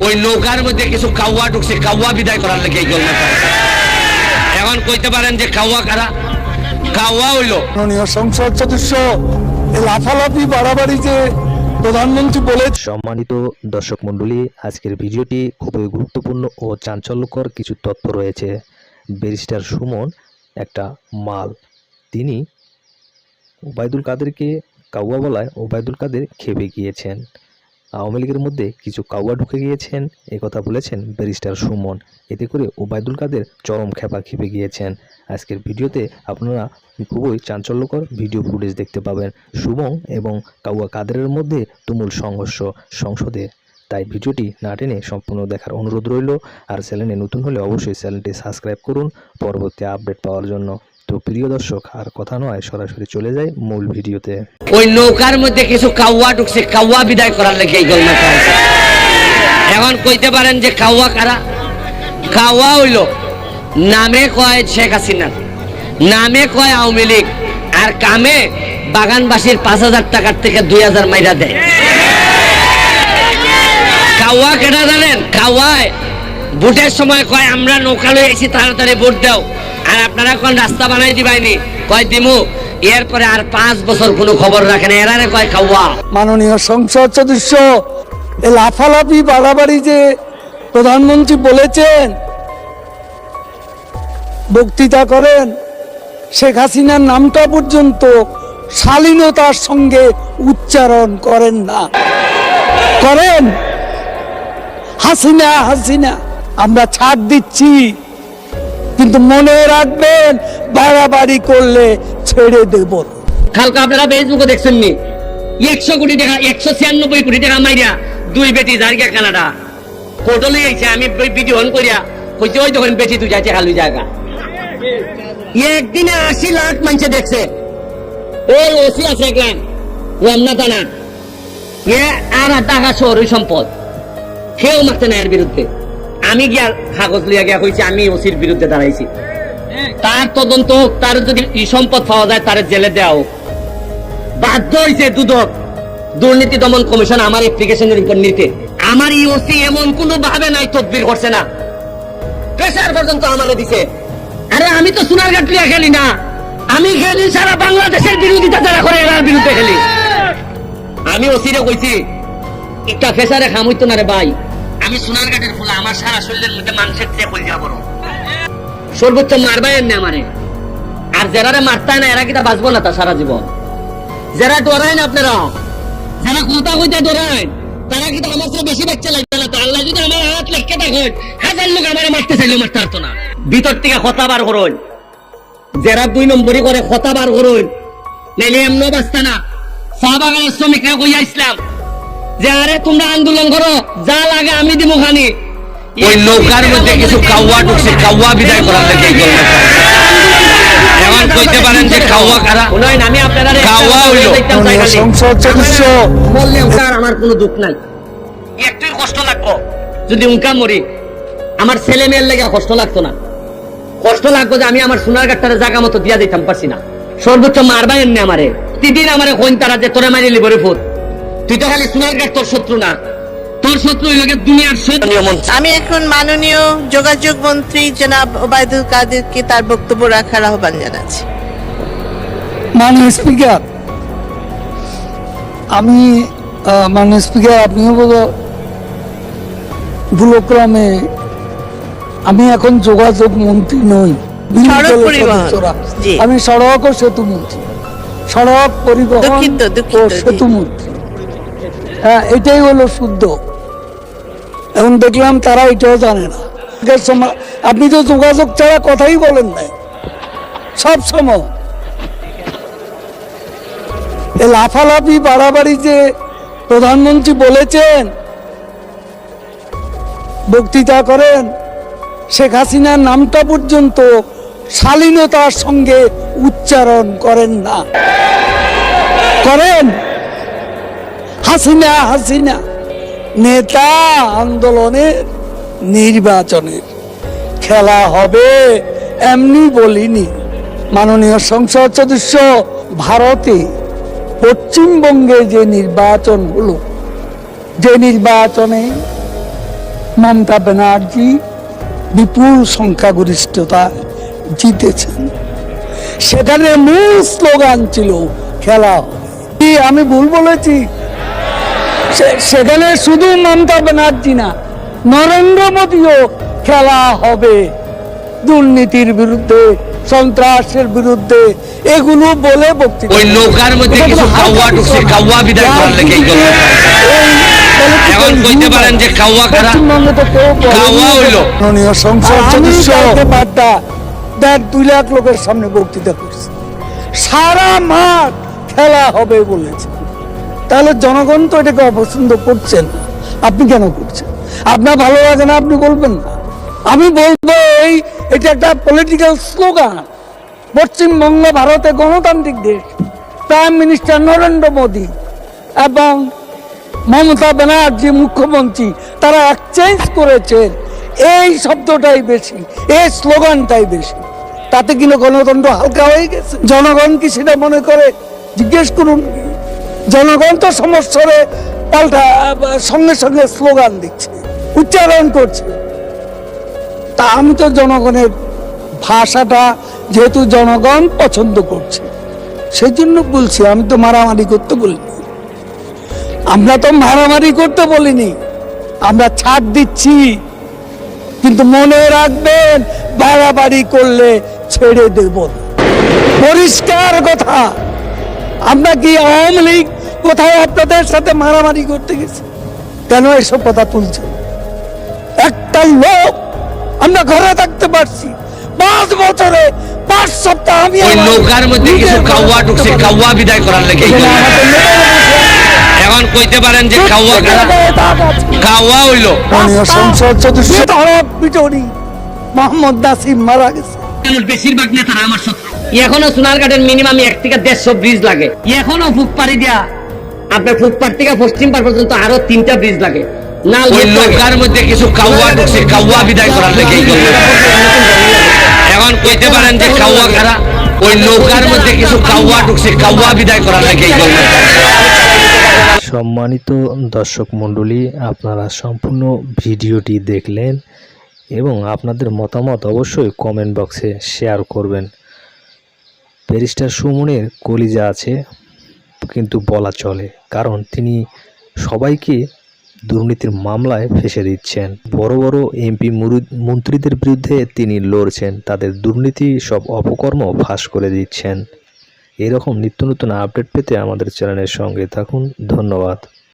ওই নৌকার মধ্যে কিছু কাউয়া ঢুকছে কাউয়া বিদায় করার লেগে এই গল্প এখন কইতে পারেন যে কাউয়া কারা? কাউয়া হইল। সংসদ সদস্য লাফালাফি বাড়াবাড়ি যে প্রধানমন্ত্রী বলে সম্মানিত দর্শক মণ্ডলী আজকের ভিডিওটি খুবই গুরুত্বপূর্ণ ও চাঞ্চল্যকর কিছু তথ্য রয়েছে। ব্যারিস্টার সুমন একটা মাল। তিনি ওবায়দুল কাদেরকে কাউয়া বলায় ওবায়দুল কাদের খেপে গিয়েছেন। আওয়ামী লীগের মধ্যে কিছু কাউয়া ঢুকে গিয়েছেন। কথা বলেছেন ব্যারিস্টার সুমন। এতে করে ওবায়দুল কাদের চরম খেপা খেপে গিয়েছেন। আজকের ভিডিওতে আপনারা খুবই চাঞ্চল্যকর ভিডিও ফুটেজ দেখতে পাবেন। সুমন এবং কাউয়া কাদেরের মধ্যে তুমুল সংঘর্ষ সংসদে। তাই ভিডিওটি না টেনে সম্পূর্ণ দেখার অনুরোধ রইল। আর চ্যানেলে নতুন হলে অবশ্যই চ্যানেলটি সাবস্ক্রাইব করুন। পরবর্তী আপডেট পাওয়ার জন্য। তো প্রিয় দর্শক, আর কথা নয়, সরাসরি চলে যায় মূল ভিডিওতে। ওই নৌকার মধ্যে কিছু কাউয়া ঢুকছে, কাউয়া বিদায় করার লেগে এখন কইতে পারেন যে কাউয়া কারা? কাউয়া হইল, নামে কয় শেখ হাসিনা, নামে কয় আওয়ামী লীগ, আর কামে বাগানবাসীর পাঁচ হাজার টাকার থেকে দুই হাজার মাইরা দেয়। কাওয়া কেটা জানেন? কাওয়ায় ভোটের সময় কয়, আমরা নৌকা লয়ে এসেছি তাড়াতাড়ি ভোট দাও। আর আপনারা কোন রাস্তা বানাই দিবাইনি? কয় দিমু? এরপরে আর পাঁচ বছর কোনো খবর রাখেন এরারে কয় কাওয়া মাননীয় সংসদ সদস্য লাফালাফি বাড়াবাড়ি যে প্রধানমন্ত্রী বলেছেন, বক্তৃতা করেন, শেখ হাসিনার নামটা পর্যন্ত শালীনতার সঙ্গে উচ্চারণ করেন না। করেন? হাসিনা হাসিনা, আমরা ছাড় দিচ্ছি। কিন্তু মনে রাখবেন, বাড়াবাড়ি করলে ছেড়ে দেব। কালকে আপনারা ফেসবুকে দেখছেন নি? একশো কোটি টাকা, একশো ছিয়ানব্বই কোটি টাকা মাইরা দুই বেটি জারিগা কানাডা। কোর্টলে আইছে, আমি ভিডিও অন করিয়া কইতে ওই যখন বেটি, তুই যাইছে খালু জায়গা। একদিনে আশি লাখ মানুষে দেখছে। এই ওসি আছে একলাম রমনা টানা এ আর টাকা শহর সম্পদ। কেউ মারতে না এর বিরুদ্ধে। আমি গিয়া কাগজ লিয়া গিয়া কইছি আমি ওসির বিরুদ্ধে দাঁড়াইছি। তার তদন্ত হোক তার যদি ই সম্পদ পাওয়া যায় তার জেলে দেওয়া হোক। বাধ্য হয়েছে দুদক দুর্নীতি দমন কমিশন আমার অ্যাপ্লিকেশনের উপর নিতে। আমার ই ওসি এমন কোন ভাবে নাই তদবির করছে না। প্রেসার পর্যন্ত আমারে দিছে। আরে আমি তো সোনার গাটলিয়া খেলি না। আমি খেলি সারা বাংলাদেশের বিরোধিতা যারা করে এরার বিরুদ্ধে খেলি। আমি ওসিরে কইছি একটা ফেসারে খামইতো না রে ভাই। আমি সোনার গাটের ফুলা, আমার সারা শরীরের মধ্যে মানুষের চেয়ে বলি যাব সর্বোচ্চ মারবাই এমনি আমারে। আর যারারে মারতায় না, এরা কিটা বাঁচবো না তা সারা জীবন? যারা ডরায় না আপনারা, যারা কথা কইতে ডরায়, তারা কিন্তু আমার চেয়ে বেশি বাচ্চা লাগবে না তো? আল্লাহ যদি আমার হাত লেখকে দেখেন, হাজার লোক আমার মারতে চাইলেও মারতে পারতো না। ভিতর থেকে কথা বার করুন। যারা দুই নম্বরই করে, কথা বার করুন। নাইলে এমন বাঁচতে না। চা বাগানের শ্রমিকরা কইয়া ইসলাম যে আরে তোমরা আন্দোলন করো যা লাগে আমি দিব খানি। ওই নৌকার মধ্যে কিছু কাউয়া ঢুকছে কাউয়া বিদায় করার লেগে এখন কইতে পারেন যে কাউয়া কারা? নয় আমি আপনারা কাউয়া হইল। সংসদ সদস্য। বললে উনকার আমার কোনো দুঃখ নাই। কষ্ট লাগবো। যদি উনকা মরি আমার ছেলে মেয়ের লেগে কষ্ট লাগতো না। কষ্ট লাগতো যে আমি আমার সোনার গাছটারে জায়গা মতো দিয়া দিতাম পারছি না। সর্বোচ্চ মারবাই এমনি আমারে। প্রতিদিন আমারে কইন তারা যে তোরে মারি লিবরে ফুট। তুই তো খালি সোনার গাছ তোর শত্রু না। তোর শত্রু হইল গিয়ে দুনিয়ার আমি এখন মাননীয় যোগাযোগ মন্ত্রী জনাব ওবায়দুল কাদেরকে তার বক্তব্য রাখার আহ্বান জানাচ্ছি। মাননীয় স্পিকার আমি আহ, মাননীয় স্পিকার আপনিও বোধ ভুলক্রমে আমি এখন যোগাযোগ মন্ত্রী নই। আমি সড়ক ও সেতু মন্ত্রী। সড়ক পরিবহন ও সেতু মন্ত্রী। হ্যাঁ এটাই হলো শুদ্ধ। এখন দেখলাম তারা এটাও জানে না। আপনি তো যোগাযোগ ছাড়া কথাই বলেন না সব সময়। লাফালাফি, বাড়াবাড়ি যে প্রধানমন্ত্রী বলেছেন, বক্তৃতা করেন, শেখ হাসিনার নামটা পর্যন্ত শালীনতার সঙ্গে উচ্চারণ করেন না। করেন? হাসিনা হাসিনা। নেতা আন্দোলনের নির্বাচনের খেলা হবে এমনি বলিনি। মাননীয় সংসদ সদস্য, ভারতে পশ্চিমবঙ্গে যে নির্বাচন হলো, যে নির্বাচনে মমতা ব্যানার্জি বিপুল সংখ্যাগরিষ্ঠতা জিতেছেন। সেখানে মূল স্লোগান ছিল, খেলা কি আমি ভুল বলেছি? সেখানে শুধু মমতা ব্যানার্জি না নরেন্দ্র মোদীও খেলা হবে দুর্নীতির বিরুদ্ধে সন্ত্রাসের বিরুদ্ধে এগুলো বলে বক্তৃতা ওই নৌকার মধ্যে কিছু কাউয়া ঢুকছে, কাউয়া বিদায় করার লেগে এখন কইতে পারেন যে কাউয়া কারা? পশ্চিমবঙ্গে তো কেউ বলেনি। কাউয়া হইল। মাননীয় সংসদ সদস্য বার্তা দেড় দুই লাখ লোকের সামনে বক্তৃতা করছে সারা মাঠ খেলা হবে বলেছে তাহলে জনগণ তো এটাকে অপছন্দ করছেন। আপনি কেন করছেন? আপনার ভালো লাগে না, আপনি বলবেন না। আমি বলব এই, এটা একটা পলিটিক্যাল স্লোগান পশ্চিমবঙ্গ ভারতে গণতান্ত্রিক দেশ। প্রাইম মিনিস্টার নরেন্দ্র মোদী এবং মমতা ব্যানার্জি মুখ্যমন্ত্রী, তারা এক্সচেঞ্জ করেছেন এই শব্দটাই বেশি, এই স্লোগানটাই বেশি। তাতে কিনা গণতন্ত্র হালকা হয়ে গেছে? জনগণ কি সেটা মনে করে? জিজ্ঞেস করুন। জনগণ তো সমস্যারে পাল্টা, সঙ্গে সঙ্গে স্লোগান দিচ্ছে, উচ্চারণ করছে। তা আমি তো জনগণের ভাষাটা যেহেতু জনগণ পছন্দ করছে, সেই জন্য বলছি, আমি তো মারামারি করতে বলিনি। আমরা তো মারামারি করতে বলিনি, আমরা ছাড় দিচ্ছি, কিন্তু মনে রাখবেন, বাড়াবাড়ি করলে ছেড়ে দেব পরিষ্কার কথা, আমরা কি আওয়ামী লীগ কোথায় আপনাদের সাথে মারামারি করতে গেছে? কেন এসব কথা তুলছে? একটা লোক আমরা ঘরে থাকতে পারছি। পাঁচ বছরে পাঁচ সপ্তাহ আমি ওই নৌকার মধ্যে কিছু কাউয়া ঢুকছে, কাউয়া বিদায় করার লেগে। এখন কইতে পারেন যে কাউয়া কাউয়া হইল। সংসদ সদস্য। পিটনি। মোহাম্মদ নাসিম মারা গেছে। বেশিরভাগ নেতারা আমার শত্রু এখনও সোনারঘাটের মিনিমাম এক থেকে দেড়শো ব্রিজ লাগে। এখনও ফুটপাড়ি দিয়া আপনার ফুটপাড় থেকে পশ্চিম পাড় পর্যন্ত আরও তিনটা ব্রিজ লাগে। না ওই মধ্যে কিছু কাউয়া ঢুকছে কাউয়া বিদায় করার লেগে। এখন কইতে পারেন যে কাউয়া কারা? ওই নৌকার মধ্যে কিছু কাউয়া ঢুকছে কাউয়া বিদায় করার লেগে সম্মানিত দর্শক মণ্ডলী আপনারা সম্পূর্ণ ভিডিওটি দেখলেন এবং আপনাদের মতামত অবশ্যই কমেন্ট বক্সে শেয়ার করবেন। ব্যারিস্টার সুমনের কলিজা আছে। কিন্তু বলা চলে, কারণ তিনি সবাইকে দুর্নীতির মামলায় ফেসে দিচ্ছেন। বড় বড় এমপি মন্ত্রীদের বিরুদ্ধে তিনি লড়ছেন, তাদের দুর্নীতি সব অপকর্ম ফাঁস করে দিচ্ছেন। এরকম নিত্য নতুন আপডেট পেতে আমাদের চ্যানেলের সঙ্গে থাকুন। ধন্যবাদ।